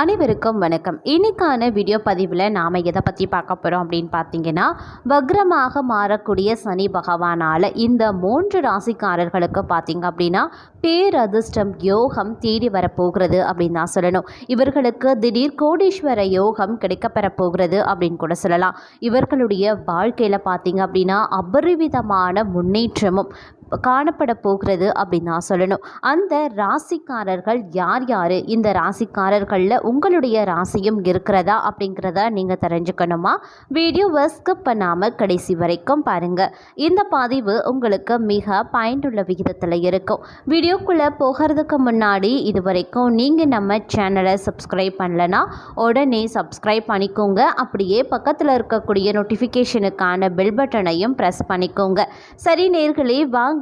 அனைவருக்கும் வணக்கம். இன்னைக்கான வீடியோ பதிவில் நாம் எதை பற்றி பார்க்க போகிறோம் அப்படின்னு பார்த்தீங்கன்னா வக்ரமாக மாறக்கூடிய சனி பகவானால் இந்த மூன்று ராசிக்காரர்களுக்கு பார்த்தீங்க அப்படின்னா பேரதிர்ஷ்டம் யோகம் தேடி வரப்போகிறது அப்படின்னு தான் சொல்லணும். இவர்களுக்கு திடீர் கோடீஸ்வர யோகம் கிடைக்கப்பெற போகிறது அப்படின்னு கூட சொல்லலாம். இவர்களுடைய வாழ்க்கையில் பார்த்தீங்க அப்படின்னா அபரிவிதமான முன்னேற்றமும் காணப்பட போகிறது அப்படின்னு நான் சொல்லணும். அந்த ராசிக்காரர்கள் யார் யார்? இந்த ராசிக்காரர்களில் உங்களுடைய ராசியும் இருக்கிறதா அப்படிங்கிறத நீங்கள் தெரிஞ்சுக்கணுமா? வீடியோவை ஸ்கிப் பண்ணாமல் கடைசி வரைக்கும் பாருங்கள் இந்த பதிவு உங்களுக்கு மிக பயனுள்ள விகிதத்தில் இருக்கும். வீடியோக்குள்ளே போகிறதுக்கு முன்னாடி இது வரைக்கும் நீங்கள் நம்ம சேனலை சப்ஸ்கிரைப் பண்ணலனா உடனே சப்ஸ்கிரைப் பண்ணிக்கோங்க. அப்படியே பக்கத்தில் இருக்கக்கூடிய நோட்டிஃபிகேஷனுக்கான பெல் பட்டனையும் ப்ரெஸ் பண்ணிக்கோங்க. சரி நேர்களே வாங்க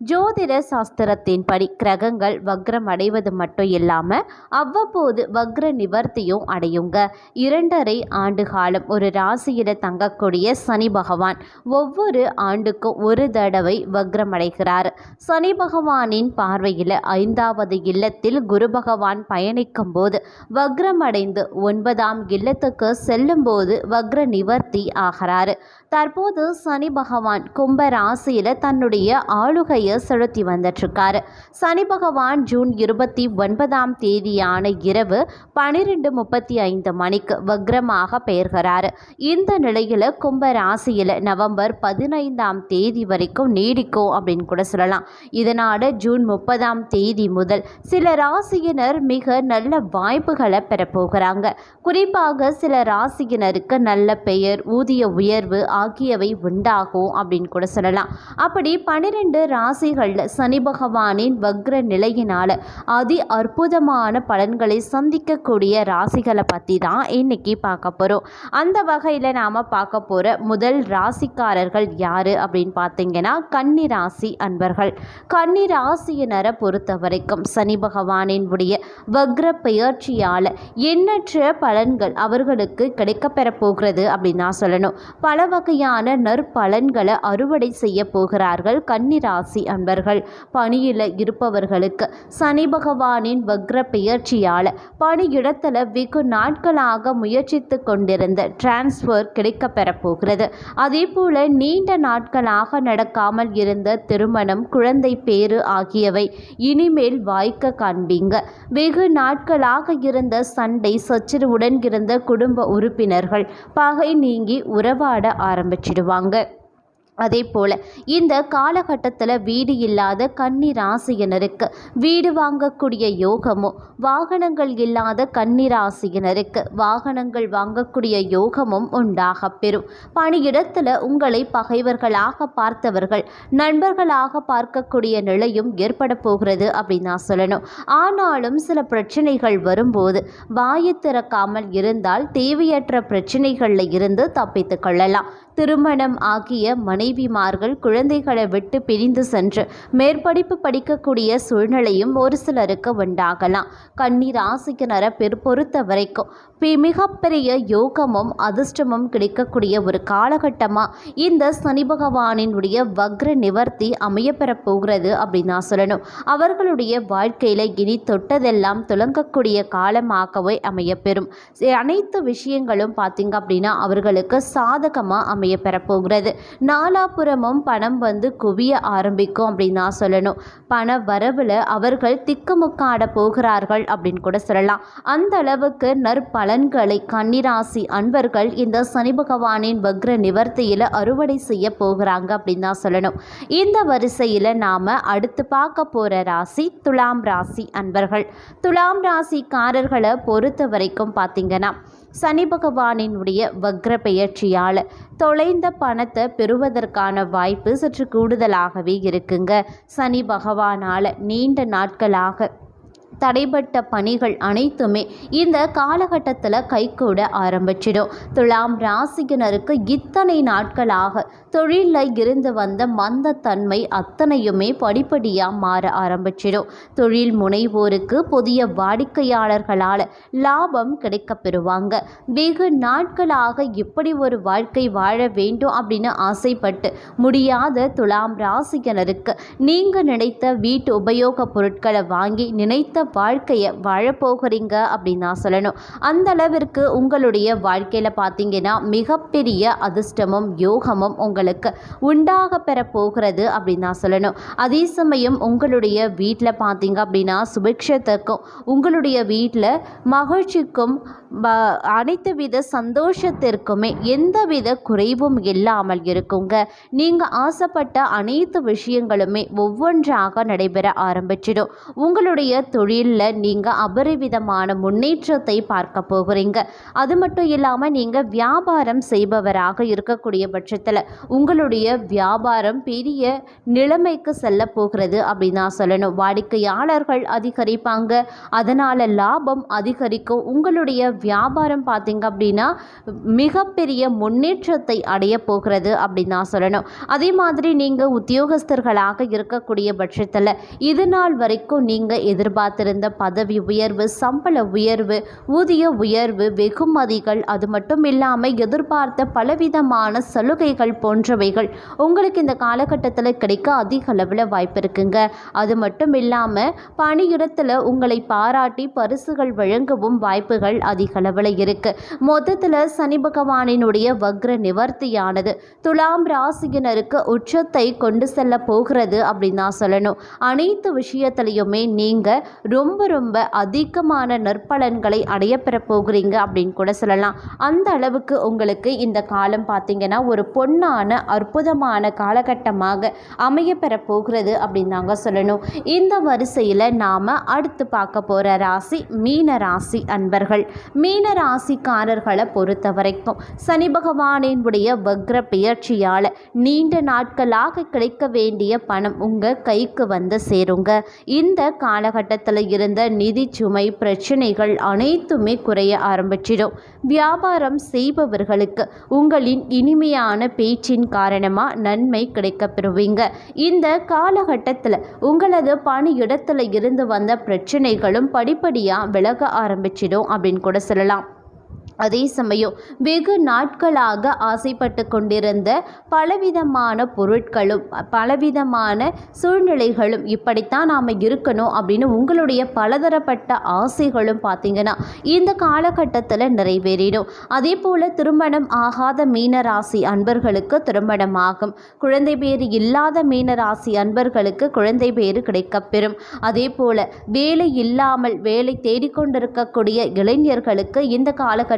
ஜோதிட சாஸ்திரத்தின்படி கிரகங்கள் வக்ரம் அடைவது மட்டும் இல்லாமல் அவ்வப்போது வக்ர நிவர்த்தியும் அடையுங்க. இரண்டரை ஆண்டு காலம் ஒரு ராசியில் தங்கக்கூடிய சனி பகவான் ஒவ்வொரு ஆண்டுக்கும் ஒரு தடவை வக்ரம் அடைகிறார். சனி பகவானின் பார்வையில் ஐந்தாவது இல்லத்தில் குரு பகவான் பயணிக்கும் போது வக்ரம் அடைந்து ஒன்பதாம் இல்லத்துக்கு செல்லும்போது வக்ர நிவர்த்தி ஆகிறார். தற்போது சனி பகவான் கும்ப ராசியில் தன்னுடைய பூஜையை செலுத்தி வந்துட்டுருக்காரு. சனி பகவான் ஜூன் இருபத்தி ஒன்பதாம் தேதியான இரவு பனிரெண்டு முப்பத்தி ஐந்து மணிக்கு வக்ரமாக பெயர்கிறாரு. இந்த நிலையில் கும்ப ராசியில் நவம்பர் பதினைந்தாம் தேதி வரைக்கும் நீடிக்கும் அப்படின்னு கூட சொல்லலாம். இதனால் ஜூன் முப்பதாம் தேதி முதல் சில ராசியினர் மிக நல்ல வாய்ப்புகளை பெறப்போகிறாங்க குறிப்பாக சில ராசியினருக்கு நல்ல பெயர் ஊதிய உயர்வு ஆகியவை உண்டாகும் அப்படின்னு கூட சொல்லலாம். அப்படி பன்னிரெண்டு ராசிகளில் சனி பகவானின் வக்ர நிலையினால் அதி அற்புதமான பலன்களை சந்திக்கக்கூடிய ராசிகளை பற்றி தான் இன்னைக்கு பார்க்க போகிறோம் அந்த வகையில் நாம் பார்க்க போகிற முதல் ராசிக்காரர்கள் யார் அப்படின்னு பார்த்தீங்கன்னா கன்னி ராசி அன்பர்கள். கன்னி ராசியினரை பொறுத்த வரைக்கும் சனி பகவானினுடைய வக்ர பெயர்ச்சியால் எண்ணற்ற பலன்கள் அவர்களுக்கு கிடைக்கப்பெற போகிறது அப்படின்னு நான் சொல்லணும். பல வகையான நற்பலன்களை அறுவடை செய்ய போகிறார்கள் கன்னிராசி அன்பர்கள். பணியில் இருப்பவர்களுக்கு சனி பகவானின் வக்ர பெயர்ச்சியால் பணியிடத்தில் வெகு நாட்களாக முயற்சித்து கொண்டிருந்த டிரான்ஸ்ஃபர் கிடைக்கப்பெற போகிறது. அதே போல நீண்ட நாட்களாக நடக்காமல் இருந்த திருமணம் குழந்தை பேறு ஆகியவை இனிமேல் வாய்க்க காண்பீங்க. வெகு நாட்களாக இருந்த சண்டை சச்சரவுடன் இருந்த குடும்ப உறுப்பினர்கள் பகை நீங்கி உறவாட ஆரம்பிச்சிடுவாங்க. அதே போல் இந்த காலகட்டத்தில் வீடு இல்லாத கன்னி ராசியினருக்கு வீடு வாங்கக்கூடிய யோகமும் வாகனங்கள் இல்லாத கன்னி ராசியினருக்கு வாகனங்கள் வாங்கக்கூடிய யோகமும் உண்டாக பெறும். பணியிடத்தில் உங்களை பகைவர்களாக பார்த்தவர்கள் நண்பர்களாக பார்க்கக்கூடிய நிலையும் ஏற்பட போகிறது அப்படின்னு நான் சொல்லணும். ஆனாலும் சில பிரச்சனைகள் வரும்போது வாயு திறக்காமல் இருந்தால் தேவையற்ற பிரச்சனைகளில் இருந்து தப்பித்து கொள்ளலாம். திருமணம் ஆகிய மனைவிமார்கள் குழந்தைகளை விட்டு பிரிந்து சென்று மேற்படிப்பு படிக்கக்கூடிய சூழ்நிலையும் ஒரு சிலருக்கு உண்டாகலாம். கன்னி ராசிக்கினரை பெரு பொறுத்த வரைக்கும் மிகப்பெரிய யோகமும் அதிர்ஷ்டமும் கிடைக்கக்கூடிய ஒரு காலகட்டமாக இந்த சனி பகவானினுடைய வக்ர நிவர்த்தி அமையப்பெற போகிறது அப்படின்னு நான் சொல்லணும். அவர்களுடைய வாழ்க்கையில் இனி தொட்டதெல்லாம் துலங்கக்கூடிய காலமாகவே அமையப்பெறும் அனைத்து விஷயங்களும் பார்த்திங்க அப்படின்னா அவர்களுக்கு சாதகமாக போகிறது நாலு நாலாபுரமும் பணம் வந்து குவிய ஆரம்பிக்கும் அப்படின்னு நான் சொல்லணும். பண வரவில் அவர்கள் திக்குமுக்காட போகிறார்கள் அப்படின்னு கூட சொல்லலாம். அந்த அளவுக்கு நற்பலன்களை கன்னிராசி அன்பர்கள் இந்த சனி பகவானின் வக்ர நிவர்த்தியில் அறுவடை செய்ய போகிறாங்க அப்படின்னு தான் சொல்லணும். இந்த வரிசையில் நாம் அடுத்து பார்க்க போகிற ராசி துலாம் ராசி அன்பர்கள். துலாம் ராசிக்காரர்களை பொறுத்த வரைக்கும் பார்த்திங்கன்னா சனி பகவானினுடைய வக்ர பெயர்ச்சியால் தொலைந்த பணத்தை பெறுவதற்கான வாய்ப்பு சற்று கூடுதலாகவே இருக்குங்க. சனி பகவானால் நீண்ட நாட்களாக தடைப்பட்ட பணிகள் அனைத்துமே இந்த காலகட்டத்தில் கைகூட ஆரம்பிச்சிடும். துலாம் ராசியினருக்கு இத்தனை நாட்களாக தொழிலில் இருந்து வந்த மந்தத்தன்மை அத்தனையுமே படிப்படியாக மாற ஆரம்பிச்சிடும். தொழில் முனைவோருக்கு புதிய வாடிக்கையாளர்களால் லாபம் கிடைக்க பெறுவாங்க. வெகு நாட்களாக இப்படி ஒரு வாழ்க்கை வாழ வேண்டும் அப்படின்னு ஆசைப்பட்டு முடியாத துலாம் ராசியினருக்கு நீங்கள் நினைத்த வீட்டு உபயோகப் பொருட்களை வாங்கி நினைத்த வாழ்க்கையை வாழப்போகிறீங்க அப்படின்னு நான் சொல்லணும். அந்த அளவிற்கு உங்களுடைய வாழ்க்கையில் பார்த்தீங்கன்னா மிகப்பெரிய அதிர்ஷ்டமும் யோகமும் உங்களுக்கு உண்டாக பெற போகிறது அப்படின்னு நான் சொல்லணும். அதே சமயம் உங்களுடைய வீட்டில் பார்த்தீங்க அப்படின்னா சுபிக்ஷத்துக்கும் உங்களுடைய வீட்டில் மகிழ்ச்சிக்கும் அனைத்து வித சந்தோஷத்திற்குமே எந்தவித குறைவும் இல்லாமல் இருக்குங்க. நீங்கள் ஆசைப்பட்ட அனைத்து விஷயங்களுமே ஒவ்வொன்றாக நடைபெற ஆரம்பிச்சிடும். உங்களுடைய தொழில் தொழிலில் நீங்கள் அபரிவிதமான முன்னேற்றத்தை பார்க்க போகிறீங்க. அது மட்டும் இல்லாமல் நீங்கள் வியாபாரம் செய்பவராக இருக்கக்கூடிய பட்சத்தில் உங்களுடைய வியாபாரம் பெரிய நிலைமைக்கு செல்ல போகிறது அப்படின்னு நான் சொல்லணும். வாடிக்கையாளர்கள் அதிகரிப்பாங்க. அதனால் லாபம் அதிகரிக்கும். உங்களுடைய வியாபாரம் பார்த்தீங்க அப்படின்னா மிகப்பெரிய முன்னேற்றத்தை அடைய போகிறது அப்படின்னு நான் சொல்லணும். அதே மாதிரி நீங்கள் உத்தியோகஸ்தர்களாக இருக்கக்கூடிய பட்சத்தில் இது நாள் வரைக்கும் நீங்கள் எதிர்பார்த்து எதிர்பார்த்திருந்த பதவி உயர்வு சம்பள உயர்வு ஊதிய உயர்வு வெகுமதிகள் அது மட்டும் இல்லாமல் எதிர்பார்த்த பலவிதமான சலுகைகள் போன்றவைகள் உங்களுக்கு இந்த காலகட்டத்தில் கிடைக்க அதிக அளவில் வாய்ப்பு இருக்குங்க. அது மட்டும் இல்லாமல் பணியிடத்தில் உங்களை பாராட்டி பரிசுகள் வழங்கவும் வாய்ப்புகள் அதிக அளவில் இருக்கு. மொத்தத்தில் சனி பகவானினுடைய வக்ர நிவர்த்தியானது. துலாம் ராசியினருக்கு உச்சத்தை கொண்டு செல்ல போகிறது அப்படின்னு நான் சொல்லணும். அனைத்து விஷயத்துலையுமே நீங்கள் ரொம்ப ரொம்ப அதிகமான நற்பலன்களை அடைய பெற போகிறீங்க அப்படின்னு கூட சொல்லலாம். அந்த அளவுக்கு உங்களுக்கு இந்த காலம் பார்த்தீங்கன்னா ஒரு பொன்னான அற்புதமான காலகட்டமாக அமைய பெற போகிறது அப்படின்னு தாங்க சொல்லணும். இந்த வரிசையில் நாம் அடுத்து பார்க்க போகிற ராசி மீன ராசி அன்பர்கள். மீன ராசிக்காரர்களை பொறுத்த வரைக்கும் சனி பகவானினுடைய வக்ர பெயர்ச்சியால் நீண்ட நாட்களாக கிடைக்க வேண்டிய பணம் உங்கள் கைக்கு வந்து சேருங்க. இந்த காலகட்டத்தில் இருந்த நிதி சுமை பிரச்சனைகள் அனைத்துமே குறைய ஆரம்பிச்சிடும். வியாபாரம் செய்பவர்களுக்கு உங்களின் இனிமையான பேச்சின் காரணமாக நன்மை கிடைக்க பெறுவீங்க. இந்த காலகட்டத்தில் உங்களது பணியிடத்தில் இருந்து வந்த பிரச்சனைகளும் படிப்படியாக விலக ஆரம்பிச்சிடும் அப்படின்னு கூட சொல்லலாம். அதே சமயம் வெகு நாட்களாக ஆசைப்பட்டு கொண்டிருந்த பலவிதமான பொருட்களும் பலவிதமான சூழ்நிலைகளும் இப்படித்தான் நாம் இருக்கணும் அப்படின்னு உங்களுடைய பலதரப்பட்ட ஆசைகளும் பார்த்தீங்கன்னா இந்த காலகட்டத்தில் நிறைவேறிடும். அதே போல் திருமணம் ஆகாத மீனராசி அன்பர்களுக்கு திருமணம் ஆகும் குழந்தை பேர் இல்லாத மீனராசி அன்பர்களுக்கு குழந்தை பேர் கிடைக்கப்பெறும். அதே போல் வேலை இல்லாமல் வேலை தேடிக்கொண்டிருக்கக்கூடிய இளைஞர்களுக்கு இந்த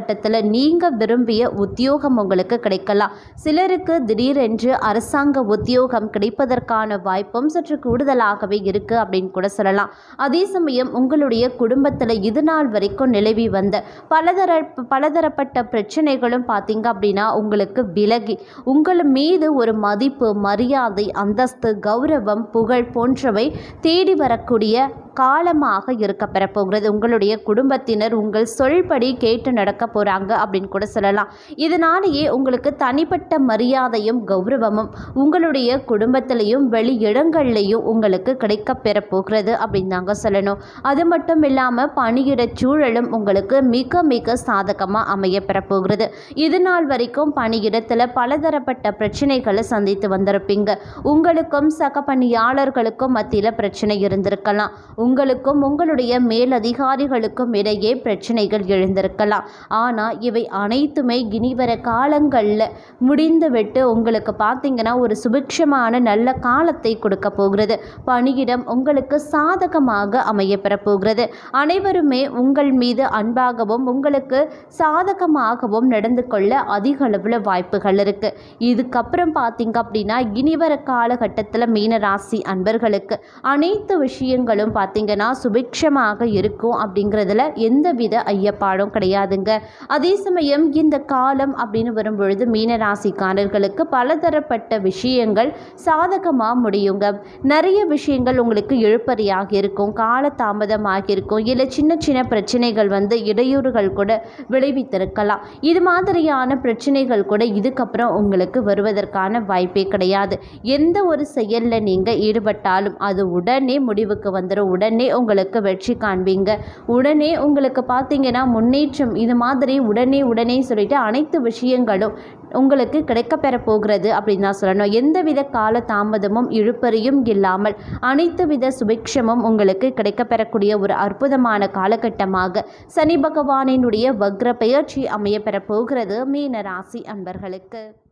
காலகட்டத்தில் நீங்கள் விரும்பிய உத்தியோகம் உங்களுக்கு கிடைக்கலாம். சிலருக்கு திடீரென்று அரசாங்க உத்தியோகம் கிடைப்பதற்கான வாய்ப்பும் சற்று கூடுதலாகவே இருக்குது அப்படின்னு கூட சொல்லலாம். அதே சமயம் உங்களுடைய குடும்பத்தில் இது நாள் வரைக்கும் நிலவி வந்த பலதர பலதரப்பட்ட பிரச்சனைகளும் பார்த்தீங்க அப்படின்னா உங்களுக்கு விலகி உங்கள் மீது ஒரு மதிப்பு மரியாதை அந்தஸ்து கௌரவம் புகழ் போன்றவை தேடி வரக்கூடிய காலமாக இருக்க பெறப்போகிறது உங்களுடைய குடும்பத்தினர் உங்கள் சொல்படி கேட்டு நடக்க போகிறாங்க அப்படின்னு கூட சொல்லலாம். இதனாலேயே உங்களுக்கு தனிப்பட்ட மரியாதையும் கௌரவமும் உங்களுடைய குடும்பத்திலையும் வெளி இடங்கள்லையும் உங்களுக்கு கிடைக்க பெறப்போகிறது அப்படின்னு தாங்க சொல்லணும். அது மட்டும் இல்லாமல் பணியிட சூழலும் உங்களுக்கு மிக மிக சாதகமாக அமைய பெறப்போகிறது. இது நாள் வரைக்கும் பணியிடத்தில் பலதரப்பட்ட பிரச்சனைகளை சந்தித்து வந்திருப்பீங்க. உங்களுக்கும் சக பணியாளர்களுக்கும் மத்தியில் பிரச்சனை இருந்திருக்கலாம். உங்களுக்கும் உங்களுடைய மேலதிகாரிகளுக்கும் இடையே பிரச்சனைகள் எழுந்திருக்கலாம். ஆனால் இவை அனைத்துமே இனிவர காலங்களில் முடிந்துவிட்டு உங்களுக்கு பார்த்தீங்கன்னா ஒரு சுபிக்ஷமான நல்ல காலத்தை கொடுக்க போகிறது. பணியிடம் உங்களுக்கு சாதகமாக அமையப்பெற போகிறது அனைவருமே உங்கள் மீது அன்பாகவும் உங்களுக்கு சாதகமாகவும் நடந்து கொள்ள அதிக அளவில் வாய்ப்புகள் இருக்குது இதுக்கப்புறம் பார்த்தீங்க அப்படின்னா இனிவர காலகட்டத்தில் மீனராசி அன்பர்களுக்கு அனைத்து விஷயங்களும் பார்த்தீங்கன்னா சுபிக்ஷமாக இருக்கும் அப்படிங்கிறதுல எந்தவித ஐயப்பாடும் கிடையாதுங்க. அதே சமயம் இந்த காலம் அப்படின்னு வரும்பொழுது மீனராசிக்காரர்களுக்கு பலதரப்பட்ட விஷயங்கள் சாதகமாக முடியுங்க. நிறைய விஷயங்கள் உங்களுக்கு இழுப்பறியாக இருக்கும் கால தாமதமாக இருக்கும் இல்லை சின்ன சின்ன பிரச்சனைகள் வந்து இடையூறுகள் கூட விளைவித்திருக்கலாம். இது மாதிரியான பிரச்சனைகள் கூட இதுக்கப்புறம் உங்களுக்கு வருவதற்கான வாய்ப்பே கிடையாது. எந்த ஒரு செயலில் நீங்கள் ஈடுபட்டாலும் அது உடனே முடிவுக்கு வந்துடும் உடனே உங்களுக்கு வெற்றி காண்பீங்க. உடனே உங்களுக்கு பார்த்தீங்கன்னா முன்னேற்றம் இது மாதிரி உடனே உடனே சொல்லிட்டு அனைத்து விஷயங்களும் உங்களுக்கு கிடைக்கப்பெற போகிறது அப்படின்னு தான் சொல்லணும். எந்தவித கால தாமதமும் இழுப்பறியும் இல்லாமல் அனைத்து வித சுபிக்ஷமும் உங்களுக்கு கிடைக்கப்பெறக்கூடிய ஒரு அற்புதமான காலகட்டமாக சனி பகவானினுடைய வக்ர பெயர்ச்சி அமைய போகிறது மீன ராசி அன்பர்களுக்கு.